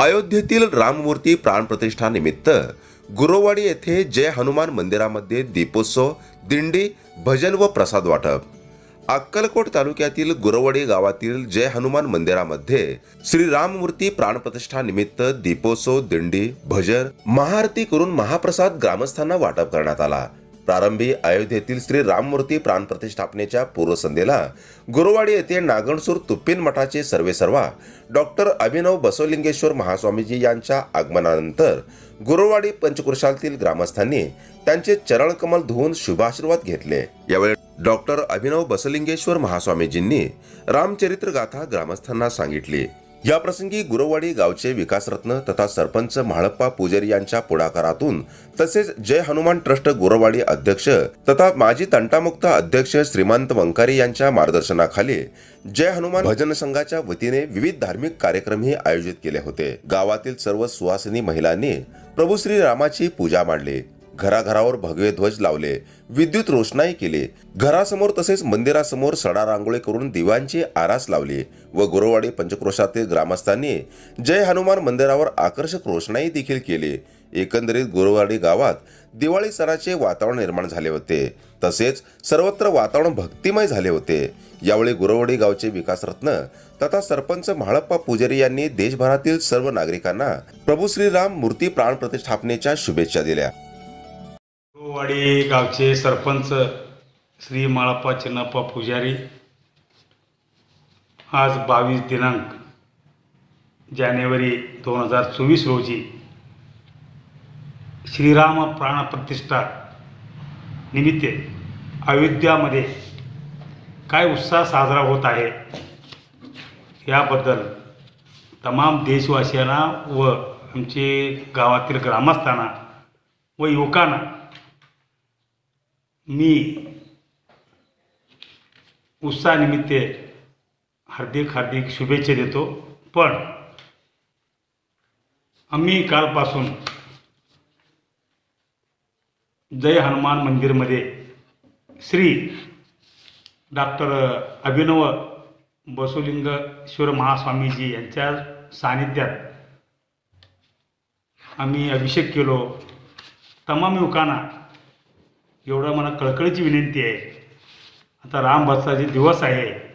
अयोध्येतील राममूर्ती प्राणप्रतिष्ठानिमित्त गुरुवाडी येथे जय हनुमान मंदिरामध्ये दीपोत्सव दिंडी भजन व प्रसाद वाटप. अक्कलकोट तालुक्यातील गुरवडी गावातील जय हनुमान मंदिरामध्ये श्री राममूर्ती प्राणप्रतिष्ठानिमित्त दीपोत्सव दिंडी भजन महाआरती करून महाप्रसाद ग्रामस्थांना वाटप करण्यात आला. प्रारंभी अयोध्येतील श्री राममूर्ती प्राणप्रतिष्ठापनेच्या पूर्वसंध्येला गुरुवाडी येथे नागणसूर तुप्पीन मठाचे सर्वेसर्वा डॉक्टर अभिनव बसवलिंगेश्वर महास्वामीजी यांच्या आगमनानंतर गुरुवाडी पंचकृषातील ग्रामस्थांनी त्यांचे चरणकमल धुवून शुभाशीर्वाद घेतले. यावेळी डॉक्टर अभिनव बसलिंगेश्वर महास्वामीजींनी रामचरित्र गाथा ग्रामस्थांना सांगितली. या प्रसंगी गुरुवाडी गावचे विकासरत्न तथा सरपंच म्हाळप्पा पुजारी यांच्या पुढाकारातून तसेच जय हनुमान ट्रस्ट गुरुवाडी अध्यक्ष तथा माजी तंटामुक्त अध्यक्ष श्रीमंत वंकारी यांच्या मार्गदर्शनाखाली जय हनुमान भजन संघाच्या वतीने विविध धार्मिक कार्यक्रमही आयोजित केले होते. गावातील सर्व सुहासिनी महिलांनी प्रभू श्री रामाची पूजा मांडली. घराघरावर भगवे ध्वज लावले. विद्युत रोषणाई केली. घरासमोर तसेच मंदिरासमोर सडा रांगोळी करून दिव्यांची आरास लावली व गुरुवाडी पंचक्रोशातील ग्रामस्थांनी जय हनुमान मंदिरावर आकर्षक रोषणाई देखील केली. एकंदरीत गुरुवाडी गावात दिवाळी सणाचे वातावरण निर्माण झाले होते. तसेच सर्वत्र वातावरण भक्तिमय झाले होते. यावेळी गुरुवाडी गावचे विकासरत्न तथा सरपंच म्हाळप्पा पुजारी यांनी देशभरातील सर्व नागरिकांना प्रभू श्रीराम मूर्ती प्राण प्रतिष्ठापनेच्या शुभेच्छा दिल्या. वाडी गावचे सरपंच श्री माळप्पा चिन्नप्पा पुजारी. आज बावीस दिनांक जानेवारी दोन हजार चोवीस रोजी श्रीराम प्राणप्रतिष्ठा निमित्त अयोध्यामध्ये काय उत्साह साजरा होत आहे याबद्दल तमाम देशवासियांना व आमचे गावातील ग्रामस्थांना व युवकांना मी उत्साहानिमित्त हार्दिक हार्दिक शुभेच्छा देतो. पण आम्ही कालपासून जय हनुमान मंदिरमध्ये श्री डॉक्टर अभिनव बसवलिंगेश्वर महास्वामीजी यांच्या सानिध्यात आम्ही अभिषेक केलो. तमाम युवकांना एवढं मला कळकळीची विनंती आहे. आता रामभक्ताचे दिवस आहे.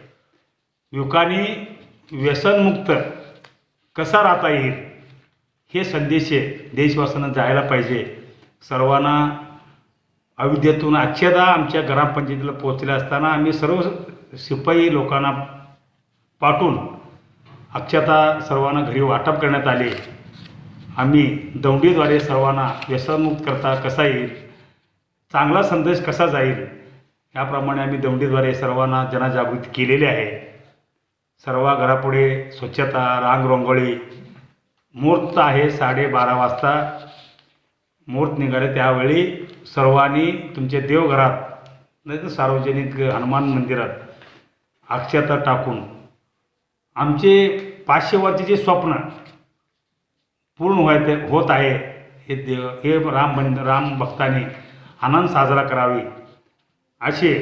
युवकांनी व्यसनमुक्त कसा राहता येईल हे संदेश देशवासांना जायला पाहिजे. सर्वांना अविद्येतून अक्षदा आमच्या ग्रामपंचायतीला पोहोचल्या असताना आम्ही सर्व शिपाई लोकांना पाठवून अक्षता सर्वांना घरी वाटप करण्यात आले. आम्ही दौंडीद्वारे सर्वांना व्यसनमुक्त करता कसा येईल? चांगला संदेश कसा जाईल? याप्रमाणे आम्ही दौंडीद्वारे सर्वांना जनजागृती केलेली आहे. सर्व घरापुढे स्वच्छता रांगरंगोळी मुहूर्त आहे साडेबारा वाजता. मुहूर्त निघाले त्यावेळी सर्वांनी तुमच्या देवघरात नाही तर सार्वजनिक हनुमान मंदिरात अक्षता टाकून आमचे पाचशे वर्षाचे स्वप्न पूर्ण व्हायचे होत आहे हे देव हे राम बंद राम भक्तांनी आनंद साजरा करावे. असे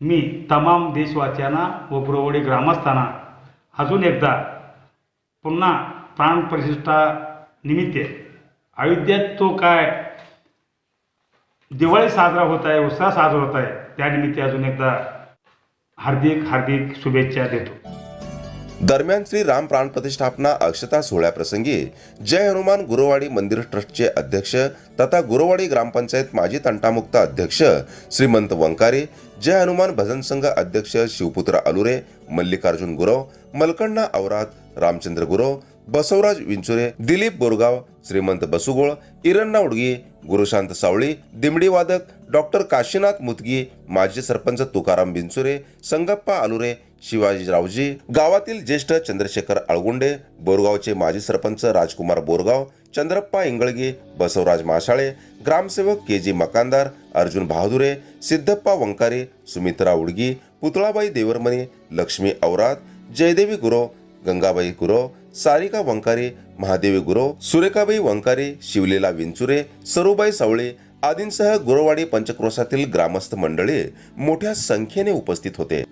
मी तमाम देशवासियांना व पुरवडी ग्रामस्थांना अजून एकदा पुन्हा प्राणप्रतिष्ठानिमित्त अयोध्येत तो काय दिवाळी साजरा होत आहे उत्साह साजरा होत आहे त्यानिमित्त अजून एकदा हार्दिक हार्दिक शुभेच्छा देतो. दरम्यान श्री राम प्राण प्रतिष्ठापना अक्षता सोहळ्याप्रसंगी जय हनुमान गुरुवाडी मंदिर ट्रस्टचे अध्यक्ष तथा गुरुवाडी ग्रामपंचायत माजी तंटामुक्त अध्यक्ष श्रीमंत वंकारे जय हनुमान भजन संघ अध्यक्ष शिवपुत्र अलुरे मल्लिकार्जुन गुरव मलकण्णा औरात रामचंद्र गुरव बसवराज विंचुरे दिलीप बोरगाव श्रीमंत बसुगोळ इरण्णा उडगी गुरुशांत सावळी दिमडी वादक डॉक्टर काशीनाथ मुतगी माजी सरपंच तुकाराम बिंचुरे संगप्पा अलुरे शिवाजीरावजी गावातील ज्येष्ठ चंद्रशेखर आळगुंडे बोरगावचे माजी सरपंच राजकुमार बोरगाव चंद्रप्पा इंगळगे बसवराज माशाळे ग्रामसेवक के जी मकानदार अर्जुन बहादुरे सिद्धप्पा वंकारे सुमित्रा उडगी पुतळाबाई देवरमणी लक्ष्मी औरात जयदेवी गुरव गंगाबाई गुरव सारिका वंकारे महादेवी गुरव सुरेखाबाई वंकारे शिवलीला विंचुरे सरुबाई सावळे आदींसह गुरवाडी पंचक्रोशातील ग्रामस्थ मंडळी मोठ्या संख्येने उपस्थित होते.